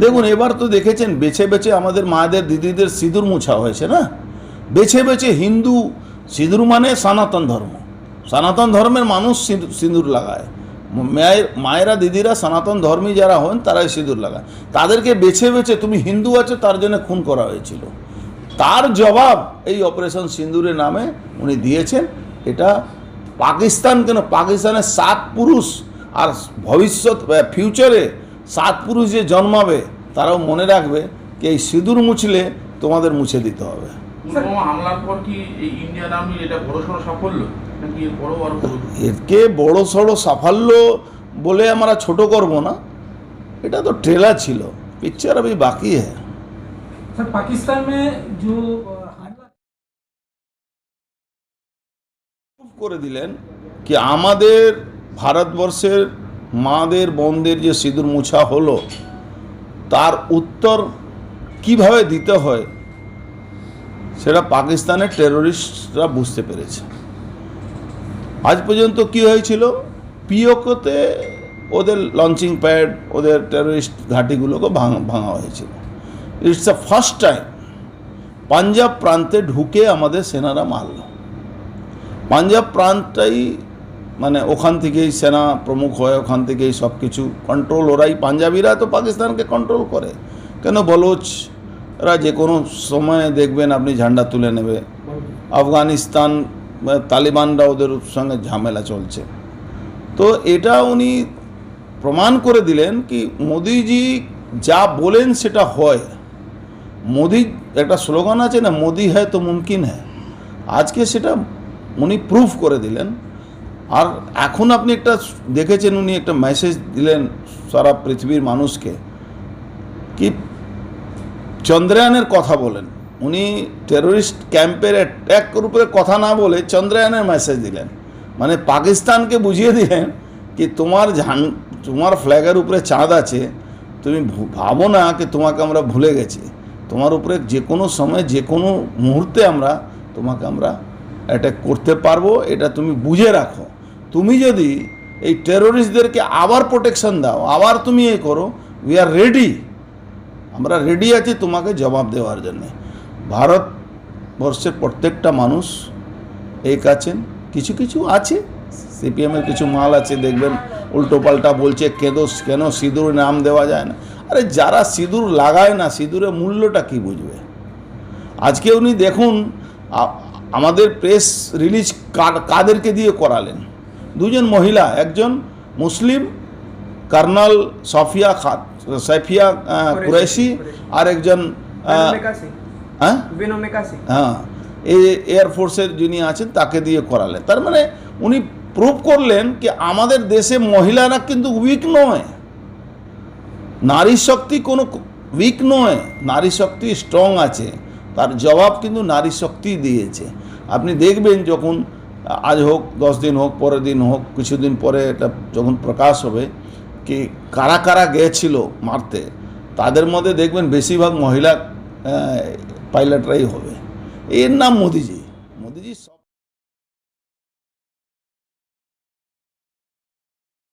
দেখুন, এবার তো দেখেছেন, বেছে বেছে আমাদের মায়েদের, দিদিদের সিঁদুর মোছা হয়েছে, না? বেছে বেছে হিন্দু সিঁদুর মানে সনাতন ধর্ম। সনাতন ধর্মের মানুষ সিঁদুর- সিঁদুর লাগায়। মায়ের, মায়েরা, দিদিরা সনাতন ধর্মী যারা হন, তারাই সিঁদুর লাগায়। তাদেরকে বেছে বেছে, তুমি হিন্দু আছো, তার জন্য খুন করা হয়েছিল। তার জবাব এই অপারেশন সিন্দুরের নামে উনি দিয়েছেন। এটা পাকিস্তান কেন? পাকিস্তানের সাত পুরুষ আর ভবিষ্যৎ ফিউচারে সাত পুরুষ যে জন্মাবে তারাও মনে রাখবে কি এই সিঁদুর মুছলে তোমাদের মুছে দিতে হবে। হামলার বড় সড়ো সাফল্য একে সাফল্য বলে আমরা ছোট করব না এটা তো ট্রেলার ছিল পিকচার আমি বাকি হ্যাঁ পাকিস্তান করে দিলেন কি আমাদের ভারতবর্ষের মাদের বোনদের যে সিঁদুর মুছা হলো, তার উত্তর কীভাবে দিতে হয়, সেটা পাকিস্তানের টেরোরিস্টরা বুঝতে পেরেছে। আজ পর্যন্ত কি হয়েছিল? পিওকোতে ওদের লঞ্চিং প্যাড ওদের টেরোরিস্ট ঘাঁটিগুলোকে ভাঙা ভাঙা হয়েছিল। It's the first time Punjab প্রান্তে ঢুকে আমাদের সেনারা মারল। পাঞ্জাব প্রান্তটাই মানে ওখান থেকেই সেনা প্রমুখ হয় ওখান থেকেই সব কিছু কন্ট্রোল ওরাই। পাঞ্জাবিরা তো পাকিস্তানকে কন্ট্রোল করে। কেন বলোচরা যে কোনো সময়ে দেখবেন আপনি ঝান্ডা তুলে নেবে। আফগানিস্তান তালিবানরা ওদের সঙ্গে ঝামেলা চলছে। তো এটা উনি প্রমাণ করে দিলেন কি মোদিজি যা বলেন সেটা হয়। মোদি একটা স্লোগান আছে না, মোদি হ্যায় তো মুমকিন হ্যায়। আজকে সেটা উনি প্রুফ করে দিলেন। আর এখন আপনি একটা দেখেছেন উনি একটা মেসেজ দিলেন সারা পৃথিবীর মানুষকে কি চন্দ্রায়নের কথা বলেন। উনি টেরোরিস্ট ক্যাম্পের অ্যাট্যাক উপরে কথা না বলে চন্দ্রায়নের মেসেজ দিলেন। মানে পাকিস্তানকে বুঝিয়ে দিলেন কি তোমার ঝান, তোমার ফ্ল্যাগের উপরে চাঁদ আছে, তুমি ভাবো না কি তোমাকে আমরা ভুলে গেছি। তোমার উপরে যে কোনো সময়, যে কোনো মুহূর্তে আমরা তোমাকে আমরা অ্যাটাক করতে পারব, এটা তুমি বুঝে রাখো। তুমি যদি এই টেরোরিস্টদেরকে আবার প্রোটেকশন দাও, আবার তুমি এ করো উই আর রেডি আমরা রেডি আছি তোমাকে জবাব দেওয়ার জন্য। ভারতবর্ষের প্রত্যেকটা মানুষ এক আছেন, কিছু কিছু আছে। সিপিএমের কিছু মাল আছে, দেখবেন উল্টো পাল্টা বলছে কেন কেন সিঁদুর নাম দেওয়া যায় না? আরে যারা সিঁদুর লাগায় না, সিঁদুরের মূল্যটা কি বুঝবে? আজকে উনি দেখুন আমাদের প্রেস রিলিজ কাদেরকে দিয়ে করালেন? দুজন মহিলা একজন মুসলিম কর্নাল সফিয়া খাত সাইফিয়া কুরাইশি আর একজন হ্যাঁ? হ্যাঁ। এই এয়ারফোর্সের যিনি আছেন তাকে দিয়ে করালেন। তার মানে উনি প্রুভ করলেন কি আমাদের দেশে মহিলারা কিন্তু উইক নয়। নারী শক্তি কোনো উইক নয়। নারী শক্তি স্ট্রং আছে। তার জবাব কিন্তু নারী শক্তি দিয়েছে। আপনি দেখবেন যখন আজ হোক, দশ দিন হোক, পরের দিন হোক কিছুদিন পরে এটা যখন প্রকাশ হবে কি কারা কারা গিয়েছিল মারতে, তাদের মধ্যে দেখবেন বেশিরভাগ মহিলা পাইলটরাই হবে। এর নাম মোদিজি।